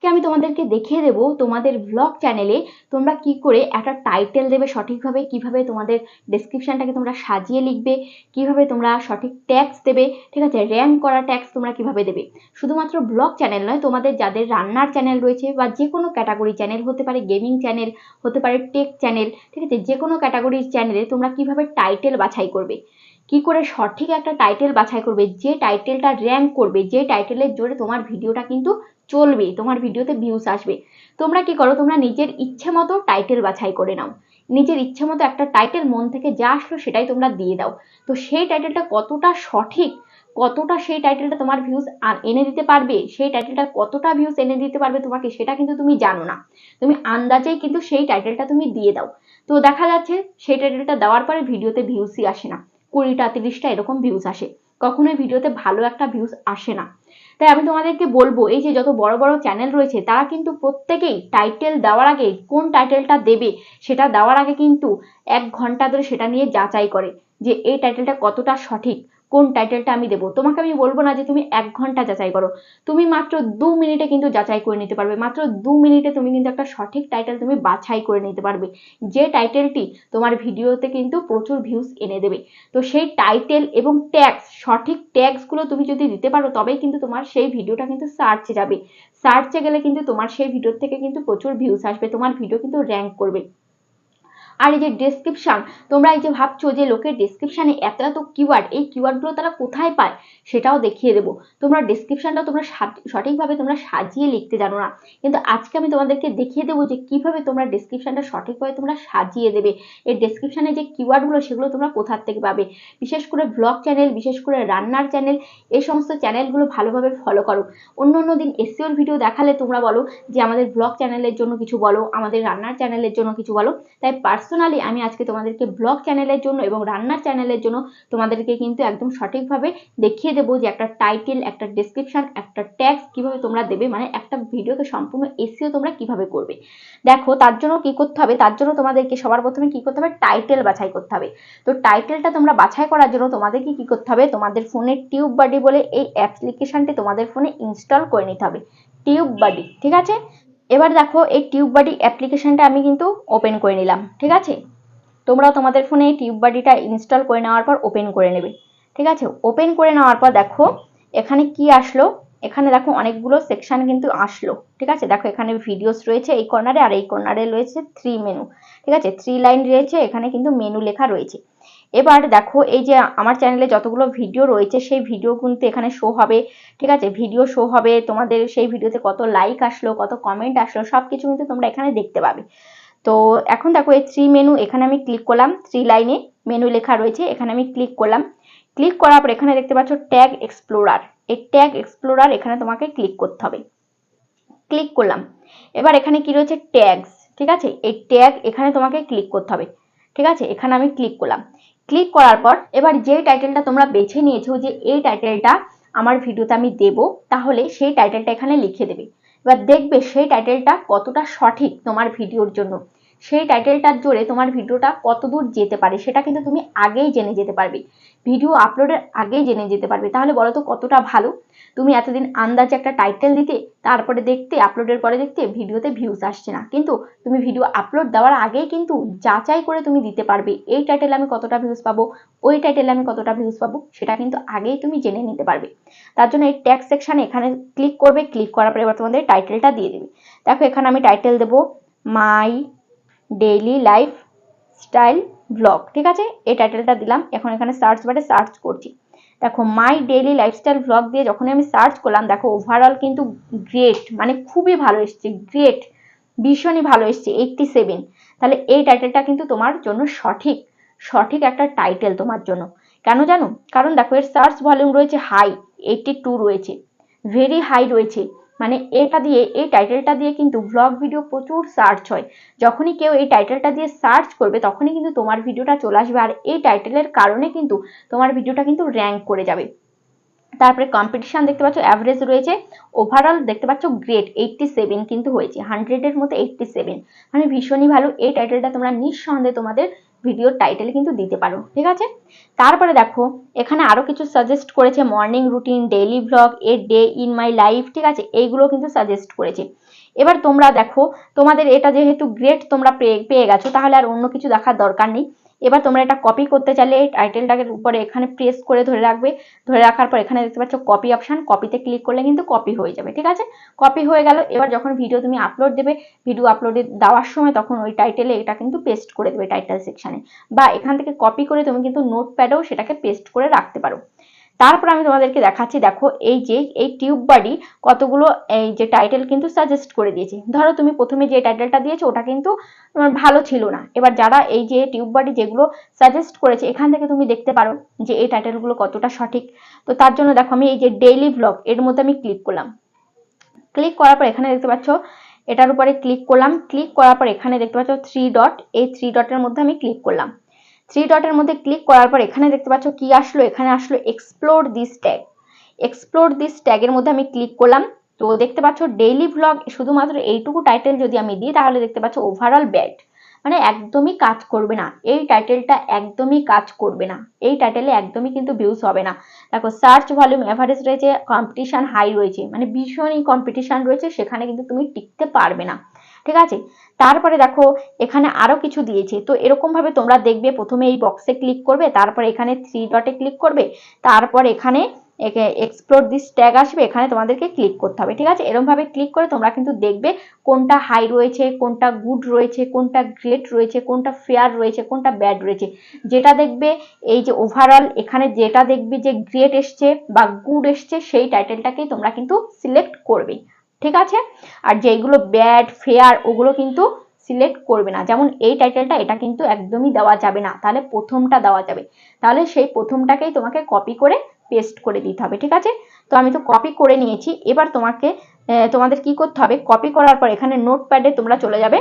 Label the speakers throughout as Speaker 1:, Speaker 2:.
Speaker 1: আজকে আমি তোমাদেরকে দেখিয়ে দেবো তোমাদের ব্লগ চ্যানেলে তোমরা কি করে একটা টাইটেল দেবে সঠিকভাবে, কীভাবে তোমাদের ডেসক্রিপশনটাকে তোমরা সাজিয়ে লিখবে, কীভাবে তোমরা সঠিক ট্যাক্স দেবে, ঠিক আছে? র্যাঙ্ক করা ট্যাক্স তোমরা কীভাবে দেবে? শুধুমাত্র ব্লগ চ্যানেল নয়, তোমাদের যাদের রান্নার চ্যানেল রয়েছে বা যে কোনো ক্যাটাগরি চ্যানেল হতে পারে গেমিং চ্যানেল হতে পারে টেক চ্যানেল ঠিক আছে? যে কোনো ক্যাটাগরির চ্যানেলে তোমরা কীভাবে টাইটেল বাছাই করবে? কি করে সঠিক একটা টাইটেল বাছাই করবে? যে টাইটেলটা র্যাঙ্ক করবে, যে টাইটেলের জোরে তোমার ভিডিওটা কিন্তু চলবে, তোমার ভিডিওতে ভিউস আসবে। তোমরা কি করো, তোমরা নিজের ইচ্ছে মতো টাইটেল বাছাই করে নাও। নিজের ইচ্ছে মতো একটা টাইটেল মন থেকে যা আসলো সেটাই তোমরা দিয়ে দাও। তো সেই টাইটেলটা কতটা সঠিক, কতটা সেই টাইটেলটা তোমার ভিউজ এনে দিতে পারবে, সেই টাইটেলটা কতটা ভিউজ এনে দিতে পারবে তোমাকে সেটা কিন্তু তুমি জানো না। তুমি আন্দাজেই কিন্তু সেই টাইটেলটা তুমি দিয়ে দাও। তো দেখা যাচ্ছে, সেই টাইটেলটা দেওয়ার পরে ভিডিওতে ভিউসই আসে না। কুড়িটা, তিরিশটা এরকম ভিউজ আসে। কখনোই ভিডিওতে ভালো একটা ভিউজ আসে না। তাই আমি তোমাদেরকে বলব, এই যে যত বড় বড় চ্যানেল রয়েছে, তারা কিন্তু প্রত্যেকেই টাইটেল দেওয়ার আগে কোন টাইটেলটা দেবে সেটা দেওয়ার আগে কিন্তু এক ঘণ্টা ধরে সেটা নিয়ে যাচাই করে যে এই টাইটেলটা কতটা সঠিক। কোন টাইটেলটা আমি দেবো? তোমাকে আমি বলব না যে তুমি এক ঘণ্টা যাচাই করো। তুমি মাত্র দু মিনিটে কিন্তু যাচাই করে নিতে পারবে। মাত্র দু মিনিটে তুমি কিন্তু একটা সঠিক টাইটেল তুমি বাছাই করে নিতে পারবে। যে টাইটেলটি তোমার ভিডিওতে কিন্তু প্রচুর ভিউজ এনে দেবে। তো সেই টাইটেল এবং ট্যাক্স সঠিক ট্যাক্সগুলো তুমি যদি দিতে পারো, তবেই কিন্তু তোমার সেই ভিডিওটা কিন্তু সার্চে যাবে। সার্চে গেলে কিন্তু তোমার সেই ভিডিওর থেকে কিন্তু প্রচুর ভিউজ আসবে। তোমার ভিডিও কিন্তু র্যাঙ্ক করবে। আর এই যে ডেসক্রিপশান তোমরা এই যে ভাবছ যে লোকের ডেসক্রিপশানে এত এত কিওয়ার্ড এই কিওয়ার্ডগুলো তারা কোথায় পায় সেটাও দেখিয়ে দেবো। তোমরা ডেসক্রিপশানটাও তোমরা সঠিকভাবে তোমরা সাজিয়ে লিখতে জানো না। কিন্তু আজকে আমি তোমাদেরকে দেখিয়ে দেবো যে কীভাবে তোমরা ডেসক্রিপশানটা সঠিকভাবে তোমরা সাজিয়ে দেবে। এই ডেসক্রিপশানে যে কিওয়ার্ডগুলো সেগুলো তোমরা কোথার থেকে পাবে? বিশেষ করে ব্লগ চ্যানেল বিশেষ করে রান্নার চ্যানেল এই সমস্ত চ্যানেলগুলো ভালোভাবে ফলো করো। অন্য অন্য দিন এসিওর ভিডিও দেখালে তোমরা বলো যে আমাদের ব্লগ চ্যানেলের জন্য কিছু বলো, আমাদের রান্নার চ্যানেলের জন্য কিছু বলো। তাই পার্স পার্সোনালি আমি আজকে তোমাদেরকে ব্লগ চ্যানেলের জন্য এবং রান্নার চ্যানেলের জন্য তোমাদেরকে কিন্তু একদম সঠিকভাবে দেখিয়ে দেবো যে একটা টাইটেল একটা ডিসক্রিপশন একটা ট্যাক্স কীভাবে তোমরা দেবে মানে একটা ভিডিওকে সম্পূর্ণ এসিও তোমরা কীভাবে করবে। দেখো, তার জন্য কি করতে হবে? তার জন্য তোমাদেরকে সবার প্রথমে কি করতে হবে? টাইটেল বাছাই করতে হবে। তো টাইটেলটা তোমরা বাছাই করার জন্য তোমাদেরকে কি করতে হবে? তোমাদের ফোনে টিউব বাডি বলে এই অ্যাপ্লিকেশনটি তোমাদের ফোনে ইনস্টল করে নিতে হবে। টিউব বাডি ঠিক আছে? এবার দেখো এই টিউব বাডি অ্যাপ্লিকেশনটা আমি কিন্তু ওপেন করে নিলাম, ঠিক আছে? তোমরা তোমাদের ফোনে এই টিউব বাডিটা ইনস্টল করে নেওয়ার পর ওপেন করে নেবে, ঠিক আছে? ওপেন করে নেওয়ার পর দেখো, এখানে কি আসলো? এখানে দেখো অনেকগুলো সেকশন কিন্তু আসলো, ঠিক আছে? দেখো এখানে ভিডিওস রয়েছে এই কর্নারে আর এই কর্নারে রয়েছে থ্রি মেনু ঠিক আছে? থ্রি লাইন রয়েছে, এখানে কিন্তু মেনু লেখা রয়েছে। এবার দেখো, এই যে আমার চ্যানেলে যতগুলো ভিডিও রয়েছে, সেই ভিডিও কিন্তু এখানে শো হবে, ঠিক আছে? ভিডিও শো হবে, তোমাদের সেই ভিডিওতে কত লাইক আসলো, কত কমেন্ট আসলো সব কিছু কিন্তু তোমরা এখানে দেখতে পাবে। তো এখন দেখো, এই থ্রি মেনু এখানে আমি ক্লিক করলাম থ্রি লাইনে মেনু লেখা রয়েছে, এখানে আমি ক্লিক করলাম। ক্লিক করার পর এখানে দেখতে পাচ্ছ ট্যাগ এক্সপ্লোরার এই ট্যাগ এক্সপ্লোরার এখানে তোমাকে ক্লিক করতে হবে। ক্লিক করলাম। এবার এখানে কি রয়েছে? ট্যাগস ঠিক আছে? এই ট্যাগ এখানে তোমাকে ক্লিক করতে হবে। ঠিক আছে? এখানে আমি ক্লিক করলাম। ক্লিক করার পর এবার যে টাইটেলটা তোমরা বেছে নিয়েছো যে এই টাইটেলটা আমার ভিডিওতে আমি দেব, তাহলে সেই টাইটেলটা এখানে লিখে দেবে। এবার দেখবে সেই টাইটেলটা কতটা সঠিক তোমার ভিডিওর জন্য। সেই টাইটেলটার জোরে তোমার ভিডিওটা কত দূর যেতে পারে সেটা কিন্তু তুমি আগেই জেনে যেতে পারবে। ভিডিও আপলোডের আগেই জেনে যেতে পারবে। তাহলে বলো তো কতটা ভালো? তুমি এতদিন আন্দাজে একটা টাইটেল দিতে, তারপরে দেখতে, আপলোডের পরে দেখতে ভিডিওতে ভিউজ আসছে না। কিন্তু তুমি ভিডিও আপলোড দেওয়ার আগেই কিন্তু যাচাই করে তুমি দিতে পারবে, এই টাইটেলে আমি কতটা ভিউজ পাবো, ওই টাইটেলে আমি কতটা ভিউজ পাবো, সেটা কিন্তু আগেই তুমি জেনে নিতে পারবে। তার জন্য এই ট্যাক্স সেকশানে এখানে ক্লিক করবে ক্লিক করার পরে এবার তোমাদের টাইটেলটা দিয়ে দেবে। দেখো এখানে আমি টাইটেল দেবো my daily life style blog ঠিক আছে? এই টাইটেলটা দিলাম, এখন এখানে সার্চ বারে সার্চ করছি। দেখো মাই ডেইলি লাইফস্টাইল ব্লগ দিয়ে যখনই আমি সার্চ করলাম, দেখো ওভারঅল কিন্তু গ্রেট মানে খুবই ভালো এসছে গ্রেট ভীষণই ভালো এসছে এইটটি সেভেন তাহলে এই টাইটেলটা কিন্তু তোমার জন্য সঠিক সঠিক একটা টাইটেল তোমার জন্য। কেন জানো? কারণ দেখো, এর সার্চ ভলিউম রয়েছে হাই এইটটি টু রয়েছে ভেরি হাই রয়েছে। মানে এটা দিয়ে, এই টাইটেলটা দিয়ে কিন্তু ব্লগ ভিডিও প্রচুর সার্চ হয়। যখনই কেউ এই টাইটেলটা দিয়ে সার্চ করবে, তখনই কিন্তু তোমার ভিডিওটা চলে আসবে। আর এই টাইটেলের কারণে কিন্তু তোমার ভিডিওটা কিন্তু র্যাঙ্ক করে যাবে। তারপরে কম্পিটিশান দেখতে পাচ্ছ অ্যাভারেজ রয়েছে। ওভারঅল দেখতে পাচ্ছ গ্রেট এইটটি সেভেন কিন্তু হয়েছে। হান্ড্রেডের মধ্যে এইটটি সেভেন মানে ভীষণই ভালো। এই টাইটেলটা তোমরা নিঃসন্দেহে তোমাদের ভিডিওর টাইটেল কিন্তু দিতে পারো, ঠিক আছে? তারপরে দেখো, এখানে আরও কিছু সাজেস্ট করেছে morning routine daily blog a day in my life ঠিক আছে? এইগুলো কিন্তু সাজেস্ট করেছে। এবার তোমরা দেখো, তোমাদের এটা যেহেতু গ্রেট তোমরা পেয়ে গেছো, তাহলে আর অন্য কিছু দেখার দরকার নেই। এবার তোমরা এটা কপি করতে চাইলে এই টাইটেলটাকে উপরে এখানে প্রেস করে ধরে রাখবে। ধরে রাখার পর এখানে দেখতে পাচ্ছ কপি অপশান কপিতে ক্লিক করলে কিন্তু কপি হয়ে যাবে, ঠিক আছে? কপি হয়ে গেল, এবার যখন ভিডিও তুমি আপলোড দেবে ভিডিও আপলোডে দেওয়ার সময় তখন ওই টাইটেলে এটা কিন্তু পেস্ট করে দেবে টাইটেল সেকশানে বা এখান থেকে কপি করে তুমি কিন্তু নোটপ্যাডেও সেটাকে পেস্ট করে রাখতে পারো। তারপর আমি তোমাদেরকে দেখাচ্ছি, দেখো, এই যে, এই টিউব বাড়ি কতগুলো, এই যে টাইটেল কিন্তু সাজেস্ট করে দিয়েছে। ধরো, তুমি প্রথমে যে টাইটেলটা দিয়েছ, ওটা কিন্তু তোমার ভালো ছিল না। এবার যারা এই যে টিউব বাড়ি যেগুলো সাজেস্ট করেছে, এখান থেকে তুমি দেখতে পারো যে এই টাইটেলগুলো কতটা সঠিক। তো তার জন্য দেখো, আমি এই যে ডেইলি ব্লগ এর মধ্যে আমি ক্লিক করলাম। ক্লিক করার পর এখানে দেখতে পাচ্ছ, এটার উপরে ক্লিক করলাম। ক্লিক করার পর এখানে দেখতে পাচ্ছ থ্রি ডট এই থ্রি ডটের মধ্যে আমি ক্লিক করলাম। থ্রি ডটের মধ্যে ক্লিক করার পর এখানে দেখতে পাচ্ছ কি আসলো? এখানে আসলো explore this tag explore this ট্যাগের মধ্যে আমি ক্লিক করলাম। তো দেখতে পাচ্ছ ডেইলি ব্লগ শুধুমাত্র এইটুকু টাইটেল যদি আমি দিই, তাহলে দেখতে পাচ্ছ ওভারঅল ব্যাড মানে একদমই কাজ করবে না। এই টাইটেলটা একদমই কাজ করবে না। এই টাইটেলে একদমই কিন্তু ভিউজ হবে না। দেখো সার্চ ভলিউম এভারেজ রয়েছে কম্পিটিশন হাই রয়েছে। মানে ভীষণই কম্পিটিশন রয়েছে, সেখানে কিন্তু তুমি টিকতে পারবে না। ঠিক আছে? তারপরে দেখো, এখানে আরও কিছু দিয়েছে। তো এরকম ভাবে তোমরা দেখবে প্রথমে এই বক্সে ক্লিক করবে, তারপর এখানে থ্রি ডটে ক্লিক করবে, তারপর এখানে একে এক্সপ্লোর দিস ট্যাগ আসবে, এখানে তোমাদেরকে ক্লিক করতে হবে, ঠিক আছে? এরকম ভাবে ক্লিক করে তোমরা কিন্তু দেখবে কোনটা হাই রয়েছে, কোনটা গুড রয়েছে, কোনটা গ্রেট রয়েছে, কোনটা ফেয়ার রয়েছে, কোনটা ব্যাড রয়েছে। যেটা দেখবে, এই যে ওভারঅল এখানে যেটা দেখবে যে গ্রেট এসছে বা গুড এসছে, সেই টাইটেলটাকেই তোমরা কিন্তু সিলেক্ট করবে। ঠিক আছে? আর যেগুলো ব্যাড ফেয়ার ওগুলো কিন্তু সিলেক্ট করবে না। যেমন এই টাইটেলটা এটা কিন্তু একদমই দেওয়া যাবে না। তাহলে প্রথমটা দেওয়া যাবে। তাহলে সেই প্রথমটাকেই তোমাকে কপি করে পেস্ট করে দিতে হবে, ঠিক আছে? তো আমি তো কপি করে নিয়েছি। এবার তোমাকে তোমাদের কি করতে হবে? কপি করার পর এখানে নোটপ্যাডে তোমরা চলে যাবে।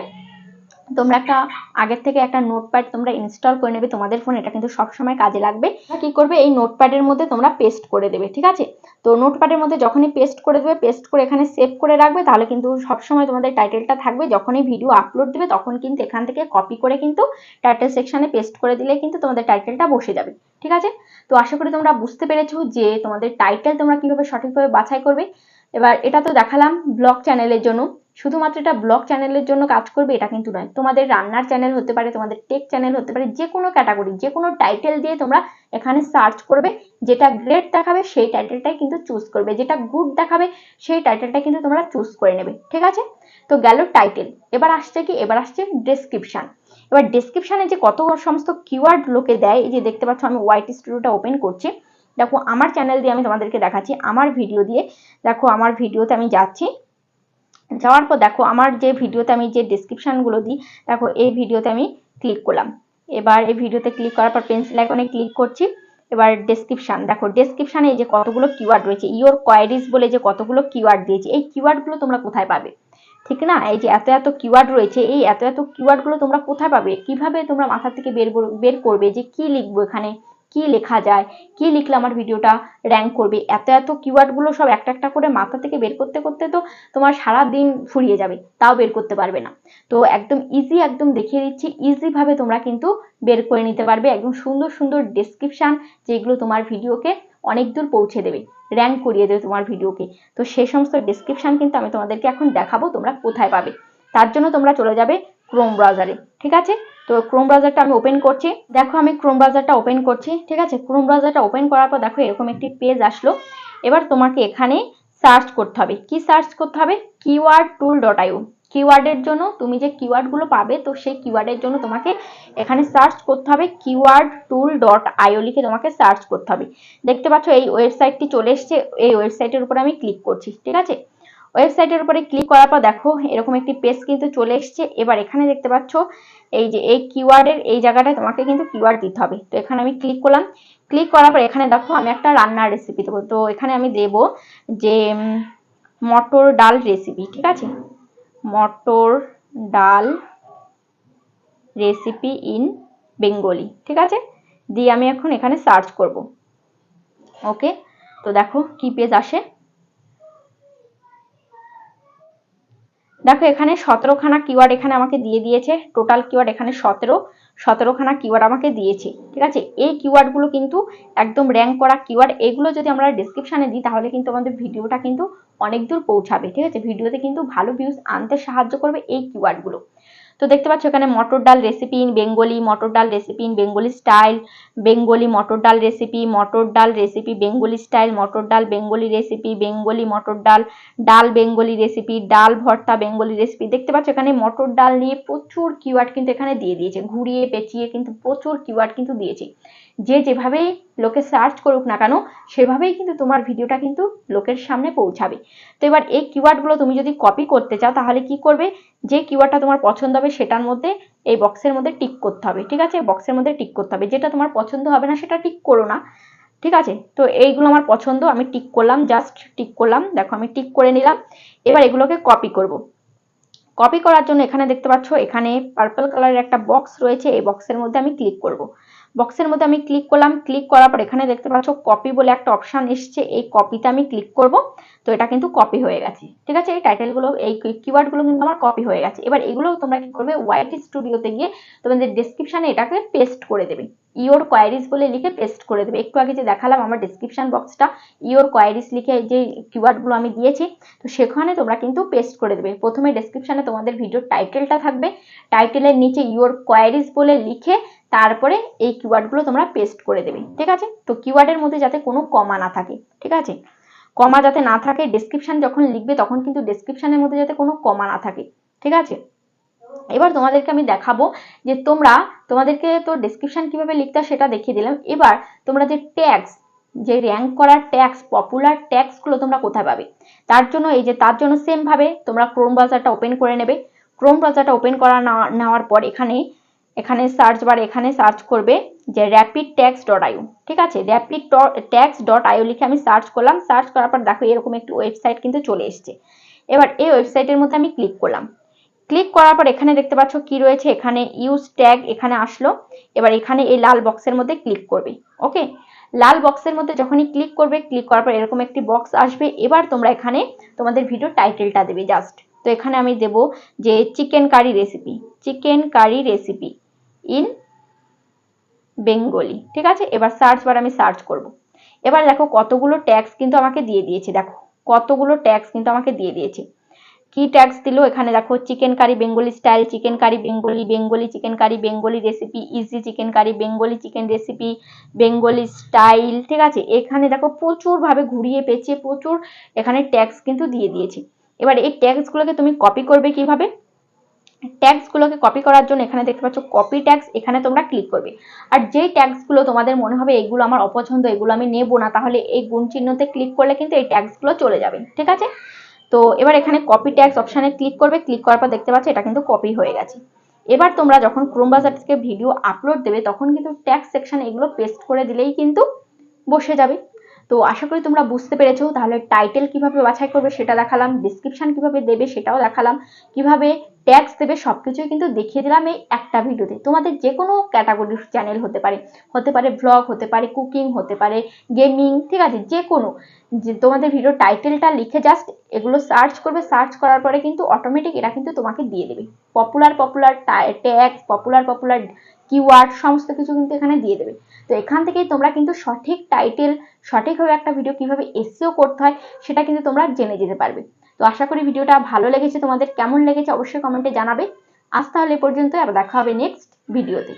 Speaker 1: তোমরা একটা আগের থেকে একটা নোটপ্যাড তোমরা ইনস্টল করে নেবে তোমাদের ফোন এটা কিন্তু সবসময় কাজে লাগবে। কি করবে? এই নোটপ্যাডের মধ্যে তোমরা পেস্ট করে দেবে, ঠিক আছে? তো নোটপ্যাডের মধ্যে যখনই পেস্ট করে দেবে পেস্ট করে এখানে সেভ করে রাখবে, তাহলে কিন্তু সবসময় তোমাদের টাইটেলটা থাকবে। যখনই ভিডিও আপলোড দেবে, তখন কিন্তু এখান থেকে কপি করে কিন্তু টাইটেল সেকশনে পেস্ট করে দিলে কিন্তু তোমাদের টাইটেলটা বসে যাবে, ঠিক আছে? তো আশা করি তোমরা বুঝতে পেরেছ যে তোমাদের টাইটেল তোমরা কীভাবে সঠিকভাবে বাছাই করবে। এবার এটা তো দেখালাম ব্লগ চ্যানেলের জন্য। শুধুমাত্র এটা ব্লগ চ্যানেলের জন্য কাজ করবে, এটা কিন্তু নয়। তোমাদের রান্নার চ্যানেল হতে পারে, তোমাদের টেক চ্যানেল হতে পারে, যে কোনো ক্যাটাগরি যে কোনো টাইটেল দিয়ে তোমরা এখানে সার্চ করবে, যেটা গ্রেট দেখাবে, সেই টাইটেলটাই কিন্তু চুজ করবে। যেটা গুড দেখাবে, সেই টাইটেলটা কিন্তু তোমরা চুজ করে নেবে। ঠিক আছে? তো গেল টাইটেল এবার আসছে কি? এবার আসছে ডেসক্রিপশন এবার ডেসক্রিপশনে যে কত সমস্ত কিওয়ার্ড লোকে দেয়, এই যে দেখতে পাচ্ছ আমি ওয়াইটি স্টুডিওটা ওপেন করছি। দেখো, আমার চ্যানেল দিয়ে আমি তোমাদেরকে দেখাচ্ছি, আমার ভিডিও দিয়ে। দেখো, আমার ভিডিওতে আমি যাচ্ছি। যাওয়ার পর দেখো, আমার যে ভিডিওতে আমি যে ডিসক্রিপশানগুলো দিই, দেখো, এই ভিডিওতে আমি ক্লিক করলাম। এবার এই ভিডিওতে ক্লিক করার পর পেন্সিল আইকনে ক্লিক করছি। এবার ডেসক্রিপশান দেখো ডেসক্রিপশানে যে কতগুলো কিওয়ার্ড রয়েছে ইওর কোয়ারিজ বলে যে কতগুলো কিওয়ার্ড দিয়েছে, এই কিওয়ার্ডগুলো তোমরা কোথায় পাবে? ঠিক না? এই যে এত এত কিওয়ার্ড রয়েছে, এই এত এত কিওয়ার্ডগুলো তোমরা কোথায় পাবে? কীভাবে তোমরা মাথা থেকে বের বের করবে? যে কি লিখব এখানে? কি লেখা যায়, কি লিখলে আমার ভিডিওটা র্যাঙ্ক করবে, এত এত কিওয়ার্ডগুলো সব একটা একটা করে মাথা থেকে বের করতে করতে তো তোমার সারা দিন ফুরিয়ে যাবে, তাও বের করতে পারবে না। তো একদম ইজি একদম দেখিয়ে দিচ্ছি ইজিভাবে তোমরা কিন্তু বের করে নিতে পারবে, একদম সুন্দর সুন্দর ডেসক্রিপশান যেগুলো তোমার ভিডিওকে অনেক দূর পৌঁছে দেবে র্যাঙ্ক করিয়ে দেবে তোমার ভিডিওকে। তো সেই সমস্ত ডেসক্রিপশান কিন্তু আমি তোমাদেরকে এখন দেখাবো তোমরা কোথায় পাবে, তার জন্য তোমরা চলে যাবে ক্রোম ব্রাউজারে ঠিক আছে? তো ক্রোম ব্রাউজারটা আমি ওপেন করছি। দেখো আমি ক্রোম ব্রাউজারটা ওপেন করছি, ঠিক আছে? ক্রোম ব্রাউজারটা ওপেন করার পর দেখো এরকম একটি পেজ আসলো। এবার তোমাকে এখানে সার্চ করতে হবে। কি সার্চ করতে হবে? কিওয়ার্ড টুল ডট আইও কিওয়ার্ডের জন্য তুমি যে কিওয়ার্ডগুলো পাবে, তো সেই কিওয়ার্ডের জন্য তোমাকে এখানে সার্চ করতে হবে। কিওয়ার্ড টুল ডট আইও লিখে তোমাকে সার্চ করতে হবে। দেখতে পাচ্ছ এই ওয়েবসাইটটি চলে এসছে। এই ওয়েবসাইটের উপর আমি ক্লিক করছি, ঠিক আছে? ওয়েবসাইটের উপরে ক্লিক করার পর দেখো, এরকম একটি পেজ কিন্তু চলে এসছে। এবার এখানে দেখতে পাচ্ছ, এই যে এই কিওয়ার্ডের এই জায়গাটায় তোমাকে কিন্তু কিওয়ার্ড দিতে হবে। তো এখানে আমি ক্লিক করলাম। ক্লিক করার পর এখানে দেখো, আমি একটা রান্নার রেসিপি দেবো। তো এখানে আমি দেব যে মটর ডাল রেসিপি ঠিক আছে? মটর ডাল রেসিপি ইন বেঙ্গলি ঠিক আছে? দিয়ে আমি এখন এখানে সার্চ করব। ওকে তো দেখো, কি পেজ আসে? দেখো, এখানে সতেরোখানা কিওয়ার্ড এখানে আমাকে দিয়ে দিয়েছে। টোটাল কিওয়ার্ড এখানে সতেরো, সতেরোখানা কিওয়ার্ড আমাকে দিয়েছে, ঠিক আছে? এই কিওয়ার্ডগুলো কিন্তু একদম র্যাঙ্ক করা কিওয়ার্ড এগুলো যদি আমরা ডিসক্রিপশানে দিই, তাহলে কিন্তু আমাদের ভিডিওটা কিন্তু অনেক দূর পৌঁছাবে, ঠিক আছে? ভিডিওতে কিন্তু ভালো ভিউজ আনতে সাহায্য করবে এই কিওয়ার্ডগুলো তো দেখতে পাচ্ছ এখানে মটর dal recipe in Bengali matar dal recipe in Bengali style Bengali matar dal recipe matar ডাল রেসিপি বেঙ্গলি স্টাইল মটর ডাল বেঙ্গলি রেসিপি বেঙ্গলি মটর ডাল ডাল বেঙ্গলি রেসিপি ডাল ভর্তা বেঙ্গলি রেসিপি দেখতে পাচ্ছ এখানে মটর ডাল নিয়ে প্রচুর কিওয়ার্ড কিন্তু এখানে দিয়ে দিয়েছে, ঘুরিয়ে পেঁচিয়ে কিন্তু প্রচুর কিওয়ার্ড কিন্তু দিয়েছে। যে যেভাবেই লোকে সার্চ করুক না কেন, সেভাবেই কিন্তু তোমার ভিডিওটা কিন্তু লোকের সামনে পৌঁছাবে। তো এবার এই কিওয়ার্ডগুলো তুমি যদি কপি করতে চাও, তাহলে কি করবে? যে কিওয়ার্ডটা তোমার পছন্দ হবে, সেটার মধ্যে এই বক্সের মধ্যে টিক করতে হবে, ঠিক আছে? বক্সের মধ্যে টিক করতে হবে। যেটা তোমার পছন্দ হবে না, সেটা টিক করো না, ঠিক আছে? তো এইগুলো আমার পছন্দ, আমি টিক করলাম জাস্ট টিক করলাম। দেখো, আমি টিক করে নিলাম। এবার এগুলোকে কপি করব। কপি করার জন্য এখানে দেখতে পাচ্ছ, এখানে পার্পল কালারের একটা বক্স রয়েছে, এই বক্সের মধ্যে আমি ক্লিক করব। বক্সের মধ্যে আমি ক্লিক করলাম। ক্লিক করার পর এখানে দেখতে পাচ্ছ কপি বলে একটা অপশান এসছে। এই কপিতে আমি ক্লিক করব। তো এটা কিন্তু কপি হয়ে গেছে। ঠিক আছে? এই টাইটেলগুলো এই কিওয়ার্ডগুলো কিন্তু আমার কপি হয়ে গেছে। এবার এগুলো তোমরা কি করবে? ওয়াইটি স্টুডিওতে গিয়ে তোমাদের ডিসক্রিপশানে এটাকে পেস্ট করে দেবে। ইওর কোয়ারিজ বলে লিখে পেস্ট করে দেবে। একটু আগে যে দেখালাম আমার ডিসক্রিপশন বক্সটা ইওর কোয়ারিজ লিখে যে কিওয়ার্ডগুলো আমি দিয়েছি, তো সেখানে তোমরা কিন্তু পেস্ট করে দেবে। প্রথমে ডিসক্রিপশানে তোমাদের ভিডিওর টাইটেলটা থাকবে। টাইটেলের নিচে ইওর কোয়ারিজ বলে লিখে তারপরে এই কিওয়ার্ডগুলো তোমরা পেস্ট করে দেবে, ঠিক আছে? তো কিওয়ার্ডের মধ্যে যাতে কোনো কমা না থাকে, ঠিক আছে? কমা যাতে না থাকে ডেসক্রিপশন যখন লিখবে তখন কিন্তু ডেসক্রিপশনের মধ্যে যাতে কোনো কমা না থাকে, ঠিক আছে? এবার তোমাদেরকে আমি দেখাবো যে তোমরা, তোমাদেরকে তো ডেসক্রিপশন কীভাবে লিখতে সেটা দেখিয়ে দিলাম। এবার তোমরা যে ট্যাক্স যে র্যাঙ্ক করার ট্যাক্স পপুলার ট্যাক্সগুলো তোমরা কোথায় পাবে? তার জন্য এই যে, তার জন্য সেমভাবে তোমরা ক্রোম ব্রাউজারটা ওপেন করে নেবে। ক্রোম ব্রাউজারটা ওপেন করা নেওয়ার পর এখানে এখানে সার্চ বার এখানে সার্চ করবে যে র্যাপিড ট্যাক্স ডট আইও ঠিক আছে? র্যাপিড ট্যাক্স ডট আইও লিখে আমি সার্চ করলাম সার্চ করার পর দেখো এরকম একটি ওয়েবসাইট কিন্তু চলে এসছে। এবার এই ওয়েবসাইটের মধ্যে আমি ক্লিক করলাম। ক্লিক করার পর এখানে দেখতে পাচ্ছ কি রয়েছে? এখানে ইউজ ট্যাগ এখানে আসলো। এবার এখানে এই লাল বক্সের মধ্যে ক্লিক করবে ওকে লাল বক্সের মধ্যে যখনই ক্লিক করবে ক্লিক করার পর এরকম একটি বক্স আসবে। এবার তোমরা এখানে তোমাদের ভিডিও টাইটেলটা দেবে জাস্ট তো এখানে আমি দেব যে chicken curry recipe chicken curry recipe in Bengali, ঠিক আছে? এবার সার্চ বার আমি সার্চ করব। এবার দেখো কতগুলো ট্যাক্স কিন্তু আমাকে দিয়ে দিয়েছে, দেখো। কতগুলো ট্যাক্স কিন্তু আমাকে দিয়ে দিয়েছে। কি ট্যাক্স দিল? এখানে দেখো chicken curry Bengali style chicken curry Bengali Bengali chicken curry Bengali recipe easy chicken curry Bengali chicken recipe Bengali style ঠিক আছে? এখানে দেখো প্রচুরভাবে ঘুরিয়ে পেঁচিয়ে প্রচুর এখানে ট্যাক্স কিন্তু দিয়ে দিয়েছে। এবার এই ট্যাক্সগুলোকে তুমি কপি করবে কীভাবে? ট্যাক্সগুলোকে কপি করার জন্য এখানে দেখতে পাচ্ছ কপি ট্যাক্স এখানে তোমরা ক্লিক করবে। আর যেই ট্যাক্সগুলো তোমাদের মনে হবে এগুলো আমার অপছন্দ, এগুলো আমি নেব না, তাহলে এই গুণ চিহ্নতে ক্লিক করলে কিন্তু এই ট্যাক্সগুলো চলে যাবে, ঠিক আছে? তো এবার এখানে কপি ট্যাক্স অপশানে ক্লিক করবে ক্লিক করার পর দেখতে পাচ্ছ এটা কিন্তু কপি হয়ে গেছে। এবার তোমরা যখন ক্রোম ব্রাউজার থেকে ভিডিও আপলোড দেবে, তখন কিন্তু ট্যাক্স সেকশানে এগুলো পেস্ট করে দিলেই কিন্তু বসে যাবে। তো আশা করি তোমরা বুঝতে পেরেছ, তাহলে টাইটেল কীভাবে বাছাই করবে সেটা দেখালাম ডিসক্রিপশন কীভাবে দেবে সেটাও দেখালাম। কীভাবে ট্যাক্স দেবে সব কিছুই কিন্তু দেখিয়ে দিলাম এই একটা ভিডিওতে। তোমাদের যে কোনো ক্যাটাগরির চ্যানেল হতে পারে হতে পারে ব্লগ হতে পারে কুকিং হতে পারে গেমিং ঠিক আছে যে কোনো যে তোমাদের ভিডিও টাইটেলটা লিখে জাস্ট এগুলো সার্চ করবে সার্চ করার পরে কিন্তু অটোমেটিক এটা কিন্তু তোমাকে দিয়ে দেবে। Popular popular tags popular popular keyword সমস্ত কিছু কিন্তু এখানে দিয়ে দেবে। তো এখান থেকেই তোমরা কিন্তু সঠিক টাইটেল সঠিকভাবে একটা ভিডিও কীভাবে এসিও করতে হয়, সেটা কিন্তু তোমরা জেনে যেতে পারবে। তো আশা করি ভিডিওটা ভালো লেগেছে। তোমাদের কেমন লেগেছে অবশ্যই কমেন্টে জানাবে। আজ তাহলে পর্যন্ত আবার দেখা হবে নেক্সট ভিডিওতে